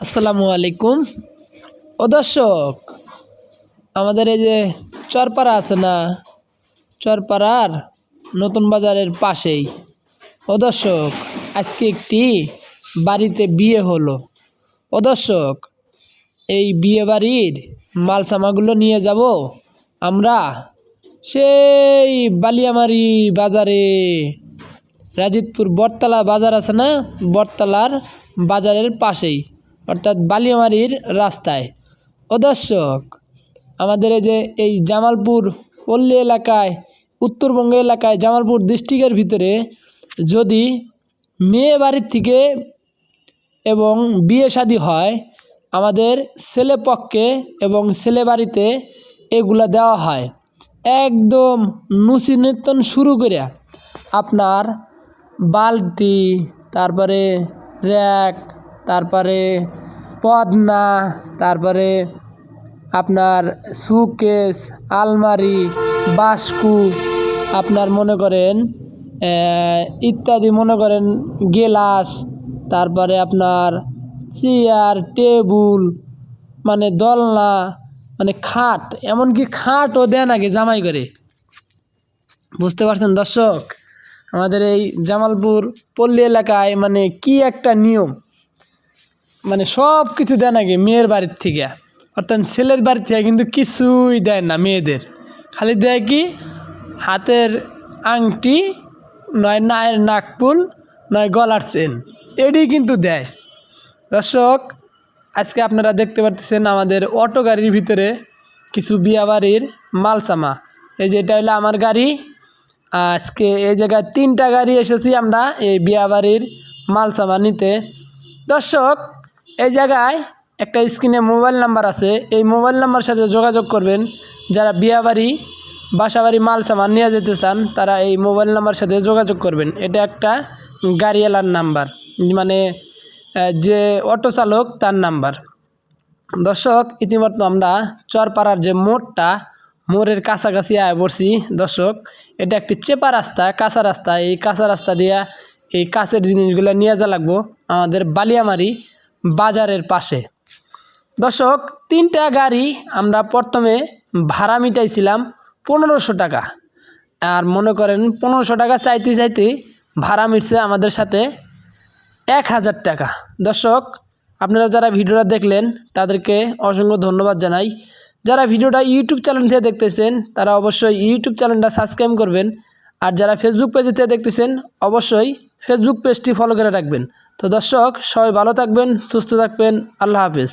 আসসালামু আলাইকুম। ও দর্শক, আমাদের এই যে চরপাড়া আছে না, চরপাড়ার নতুন বাজারের পাশেই। ও দর্শক, আজকে একটি বাড়িতে বিয়ে হলো। ও দর্শক, এই বিয়ে বাড়ির মালসামাগুলো নিয়ে যাব আমরা সেই বালিয়ামারি বাজারে। রাজিতপুর বটতলা বাজার আছে না, বটতলার বাজারের পাশেই। অর্থাৎ বালিয়ামারির রাস্তায়। ও দর্শক, আমাদের এই যে এই জামালপুর পল্লী এলাকায়, উত্তরবঙ্গ এলাকায় জামালপুর ডিস্ট্রিক্টের ভিতরে যদি মেয়ে বাড়ির থেকে এবং বিয়ে শাদী হয়, আমাদের ছেলে পক্ষে এবং ছেলে বাড়িতে এগুলা দেওয়া হয়। একদম নুচি নৃত্যন শুরু করে আপনার বালতি, তারপরে র্যাক তারপরে পদনা, তারপরে আপনার সুকেস, আলমারি, বাস্কু আপনার মনে করেন ইত্যাদি মনে করেন গেলাস, তারপরে আপনার চেয়ার, টেবুল মানে দোলনা মানে খাট, এমনকি খাটও দেয় নাকি জামাই করে। বুঝতে পারছেন দর্শক? আমাদের এই জামালপুর পল্লী এলাকায় মানে কি একটা নিয়ম? মানে সব কিছু দেয় নাকি মেয়ের বাড়ির থেকে। অর্থাৎ ছেলের বাড়ির থেকে কিন্তু কিছুই দেয় না মেয়েদের। খালি দেয় কি? হাতের আংটি, নয় নায়ের নাকপুল নয় গলার চেন। এটি কিন্তু দেয়। দর্শক, আজকে আপনারা দেখতে পারতেছেন আমাদের অটো গাড়ির ভিতরে কিছু বিয়াবাড়ির মালসামা। এই যে এটা হলো আমার গাড়ি। আজকে এই জায়গায় তিনটা গাড়ি এসেছি আমরা এই বিয়াবাড়ির মালসামা নিতে। দর্শক এই জায়গায় একটা স্ক্রিনে মোবাইল নাম্বার আছে। এই মোবাইল নাম্বার সাথে যোগাযোগ করবেন। যারা বিয়াবাড়ি, বাসাবাড়ি মাল সামান নিয়ে যেতে চান, তারা এই মোবাইল নাম্বার সাথে যোগাযোগ করবেন। এটা একটা গাড়িওয়ালার নাম্বার। মানে যে অটো চালক, তার নাম্বার। দর্শক, ইতিমধ্যে আমরা চরপাড়ার যে মোড়টা, মোড়ের কাছাকাছি আয় পড়ছি। দর্শক, এটা একটি চেপা রাস্তা, কাঁচা রাস্তা। এই কাঁচা রাস্তা দিয়া এই কাছের জিনিসগুলো নিয়ে যা লাগবো। আমাদের বালিয়ামারি বাজারের পাশে। দর্শক, তিনটা গাড়ি আমরা প্রথমে ভাড়া মিটাইছিলাম পনেরোশো টাকা। আর মনে করেন পনেরোশো টাকা চাইতে চাইতে ভাড়া মিটছে আমাদের সাথে এক হাজার টাকা। দর্শক, আপনারা যারা ভিডিওটা দেখলেন, তাদেরকে অসংখ্য ধন্যবাদ জানাই। যারা ভিডিওটা ইউটিউব চ্যানেল থেকে দেখতেছেন, তারা অবশ্যই ইউটিউব চ্যানেলটা সাবস্ক্রাইব করবেন। আর যারা ফেসবুক পেজে থেকে দেখতেছেন, অবশ্যই ফেসবুক পেজটি ফলো করে রাখবেন। তো দর্শক সবাই ভালো থাকবেন সুস্থ থাকবেন আল্লাহ হাফেজ।